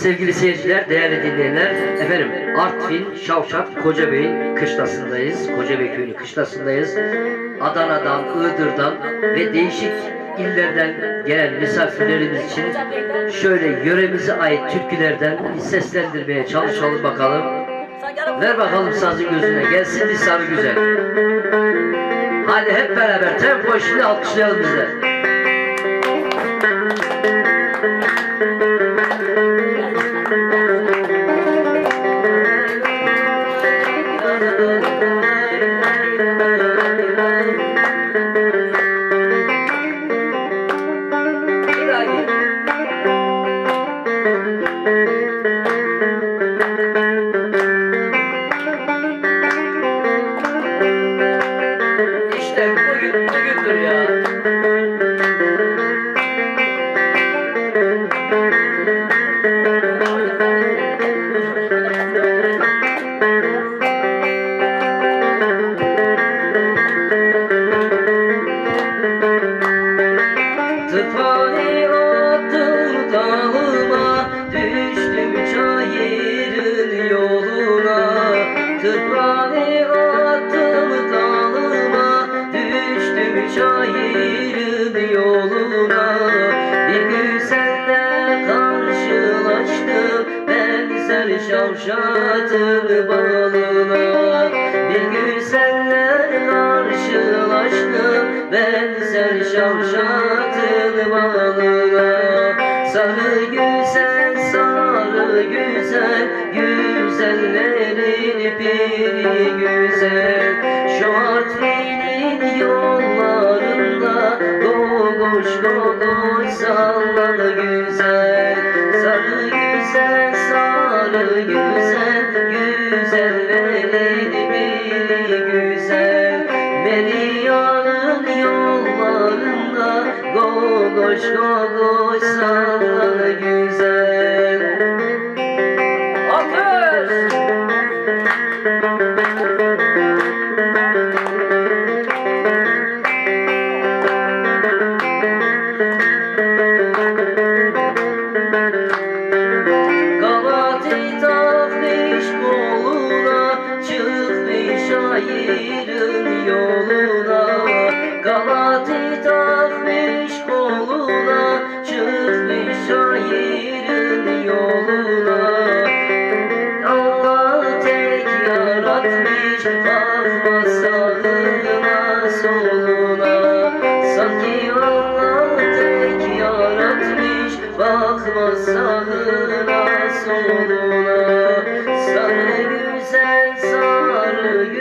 Sevgili seyirciler, değerli dinleyenler, efendim Artvin, Şavşat, Kocabey'in kışlasındayız. Kocabey köyünün kışlasındayız. Adana'dan, Iğdır'dan ve değişik illerden gelen misafirlerimiz için şöyle yöremize ait türkülerden seslendirmeye çalışalım bakalım. Ver bakalım sazın gözüne, gelsin bir sarı güzel. Hadi hep beraber tempo şimdi alkışlayalım biz İşte bugün bugündür Düştüm çayırın yoluna. Tıfani Benzer şavşatın balına Bir güzelle karşılaştım Benzer şavşatın balına Sarı güzel, sarı güzel Güzellerin biri güzel. Şu Biri güzel Meriyan'ın yollarında Gogoş gogoş salladı güzel ayırın yoluna Galati takmış koluna Çıkmış ayırın yoluna. Allah tek yaratmış Bakma sağına soluna. Sanki Allah tek yaratmış Bakma sağına soluna. Sarı güzel sarı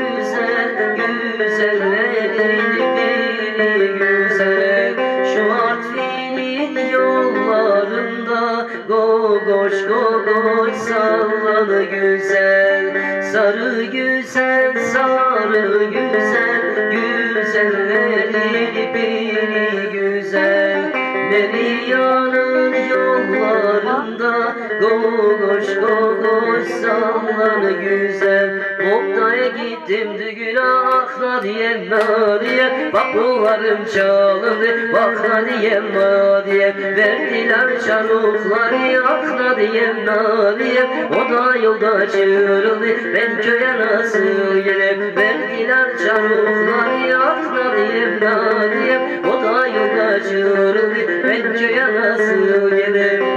Gogoş gogoş sallanı güzel. Sarı güzel sarı güzel. Güzellerin biri güzel. Meriyan'ın yollarında Gogoş gogoş sallanı güzel. Mokta'ya gittim düğüne akla diyem na diye Bak bunlarım çalındı bak na diyem na diye Verdiler çarukları akla diyem na diye O da yolda çığırıldı ben köye nasıl gelip Verdiler çarukları akla diyem na diye O da yolda çığırıldı ben köye nasıl gelip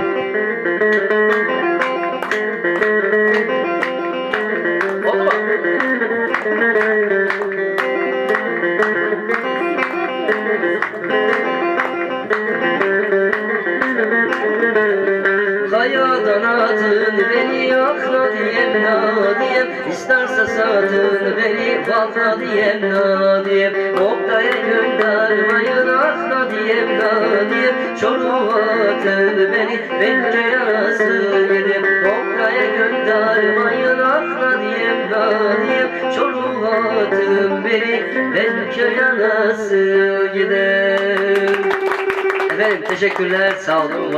beni yakla diyem na diyem İsterse satın beni. Vakla diyem na diyem Oktaya göndermeyin. Akla diyem na diyem Çoruğa atın beni. Ben yarası yedim Oktaya göndermeyin. Akla diyem na diyem Çoruğa atın beni. Ben yarası yedim Efendim teşekkürler sağ olun